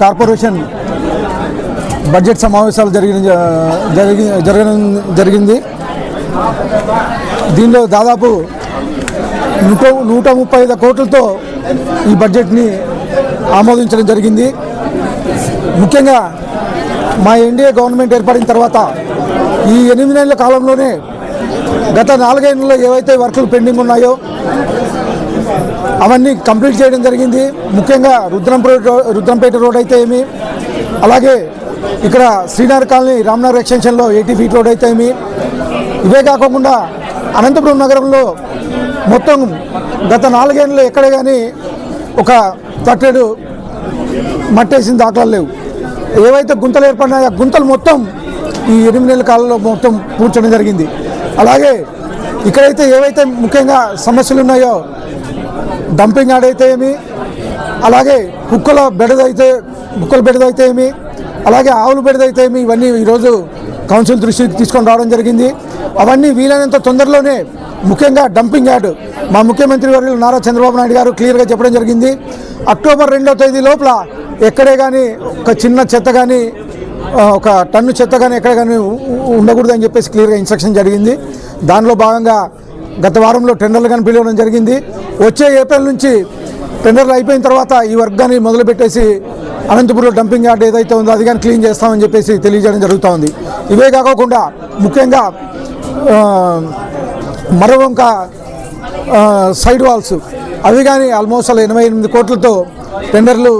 Corporation budget సమావేశాలు జరిగిన జరిగి జరగడం జరిగింది. దీనిలో దాదాపు నూట నూట ముప్పై ఐదు కోట్లతో ఈ బడ్జెట్ని ఆమోదించడం జరిగింది. ముఖ్యంగా మా ఎన్డీఏ గవర్నమెంట్ ఏర్పడిన తర్వాత ఈ ఎనిమిది నెలల కాలంలోనే గత నాలుగైదులో ఏవైతే వర్కులు పెండింగ్ ఉన్నాయో అవన్నీ కంప్లీట్ చేయడం జరిగింది. ముఖ్యంగా రుద్రంపేట రుద్రంపేట రోడ్ అయితే ఏమి అలాగే ఇక్కడ శ్రీనగర్ కాలనీ రామ్నగర్ ఎక్స్టెన్షన్లో ఎయిటీ ఫీట్ రోడ్ అయితే ఏమి. ఇవే కాకుండా అనంతపురం నగరంలో మొత్తం గత నాలుగేళ్ళలో ఎక్కడే కానీ ఒక తట్టెడు మట్టేసిన దాఖలాలు లేవు. ఏవైతే గుంతలు ఏర్పడినాయో గుంతలు మొత్తం ఈ ఎనిమిది నెలల కాలంలో మొత్తం పూడ్చడం జరిగింది. అలాగే ఇక్కడైతే ఏవైతే ముఖ్యంగా సమస్యలు ఉన్నాయో డంపింగ్ యార్డ్ అయితే ఏమి? అలాగే కుక్కల బెడదైతే కుక్కల బెడదైతే ఏమి? అలాగే ఆవుల బెడదైతే ఏమి? ఇవన్నీ ఈరోజు కౌన్సిల్ దృష్టికి తీసుకొని రావడం జరిగింది. అవన్నీ వీలైనంత తొందరలోనే ముఖ్యంగా డంపింగ్ యార్డ్ మా ముఖ్యమంత్రి వర్యులు నారా చంద్రబాబు నాయుడు గారు క్లియర్గా చెప్పడం జరిగింది. అక్టోబర్ రెండవ తేదీ లోపల ఎక్కడే కానీ ఒక చిన్న చెత్త కానీ ఒక టన్ను చెత్త కానీ ఎక్కడ కానీ ఉండకూడదు అని చెప్పేసి క్లియర్గా ఇన్స్ట్రక్షన్ జరిగింది. దానిలో భాగంగా గత వారంలో టెండర్లు కానీ పిలవడం జరిగింది. వచ్చే ఏప్రిల్ నుంచి టెండర్లు అయిపోయిన తర్వాత ఈ వర్గాన్ని మొదలుపెట్టేసి అనంతపురం డంపింగ్ యార్డ్ ఏదైతే ఉందో అది కానీ క్లీన్ చేస్తామని చెప్పేసి తెలియజేయడం జరుగుతూ ఉంది ఇవే కాకుండా ముఖ్యంగా ఆ, మరొక సైడ్ వాల్స్ అవి కానీ ఆల్మోస్ట్ అలా ఎనభై ఎనిమిది కోట్లతో టెండర్లు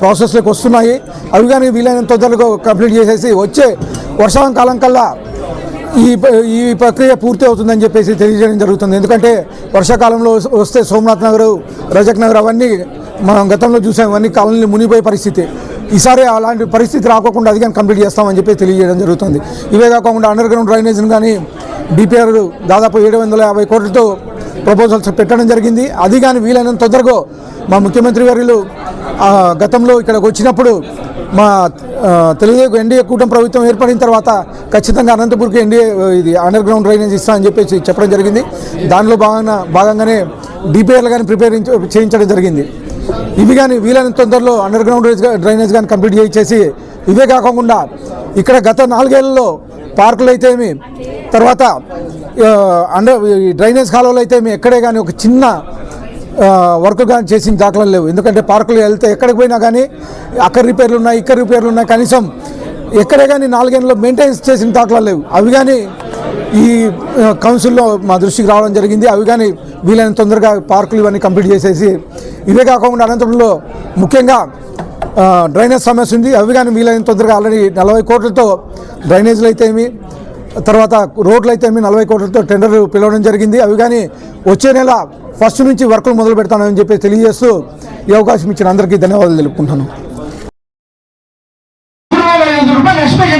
ప్రాసెస్లోకి వస్తున్నాయి. అవి కానీ వీలైనంత తొందరగా కంప్లీట్ చేసేసి వచ్చే వర్షాకాలం కల్లా ఈ ప- ఈ ప్రక్రియ పూర్తి అవుతుందని చెప్పేసి తెలియజేయడం జరుగుతుంది. ఎందుకంటే వర్షాకాలంలో వస్- వస్తే సోమనాథ్ నగర్ రజక్ నగర్ అవన్నీ మనం గతంలో చూసాం. ఇవన్నీ కాలనీలు మునిగిపోయే పరిస్థితి. ఈసారి అలాంటి పరిస్థితి రాకోకుండా అది కానీ కంప్లీట్ చేస్తామని చెప్పి తెలియజేయడం జరుగుతుంది. ఇవే కాకుండా అండర్ గ్రౌండ్ డ్రైనేజ్ని కానీ డిపిఆర్ దాదాపు ఏడు వందల యాభై కోట్లతో ప్రపోజల్స్ పెట్టడం జరిగింది. అది కానీ వీలైనంత తొందరగా మా ముఖ్యమంత్రి వర్యులు గతంలో ఇక్కడికి వచ్చినప్పుడు మా తెలుగుదేశం ఎన్డీఏ కూటమి ప్రభుత్వం ఏర్పడిన తర్వాత ఖచ్చితంగా అనంతపూర్కి ఎన్డీఏ ఇది అండర్ గ్రౌండ్ డ్రైనేజ్ ఇస్తామని చెప్పేసి చెప్పడం జరిగింది. దానిలో భాగంగా భాగంగానే డిపిఆర్లు కానీ ప్రిపేర్ చేయించడం జరిగింది. ఇవి కానీ వీలైనంత తొందరలో అండర్ గ్రౌండ్ డ్రైనేజ్ కానీ కంప్లీట్ చేయించేసి ఇవే కాకుండా ఇక్కడ గత నాలుగేళ్ళలో పార్కులు అయితేమి తర్వాత అండర్ డ్రైనేజ్ కాలువలు అయితేమి ఎక్కడే కానీ ఒక చిన్న వర్క్ కానీ చేసిన దాఖలాలు లేవు. ఎందుకంటే పార్కులు వెళ్తే ఎక్కడికి పోయినా కానీ అక్కడ రిపేర్లు ఉన్నాయి ఇక్కడ రిపేర్లు ఉన్నాయి. కనీసం ఎక్కడే కానీ నాలుగేళ్ళలో మెయింటెనెన్స్ చేసిన దాఖలాలు లేవు. అవి కానీ ఈ కౌన్సిల్లో మా దృష్టికి రావడం జరిగింది. అవి కానీ వీలైన తొందరగా పార్కులు ఇవన్నీ కంప్లీట్ చేసేసి ఇవే కాకుండా అనంతపురంలో ముఖ్యంగా డ్రైనేజ్ సమస్య ఉంది. అవి కానీ వీలైన తొందరగా ఆల్రెడీ నలభై కోట్లతో డ్రైనేజ్లు అయితే ఏమి తర్వాత రోడ్లు అయితే ఏమి నలభై కోట్లతో టెండర్ పిలవడం జరిగింది. అవి కానీ వచ్చే నెల ఫస్ట్ నుంచి వర్కులు మొదలు పెడతానని చెప్పి తెలియజేస్తూ ఈ అవకాశం ఇచ్చిన అందరికీ ధన్యవాదాలు రూపాయలు ఎక్స్పెక్ట్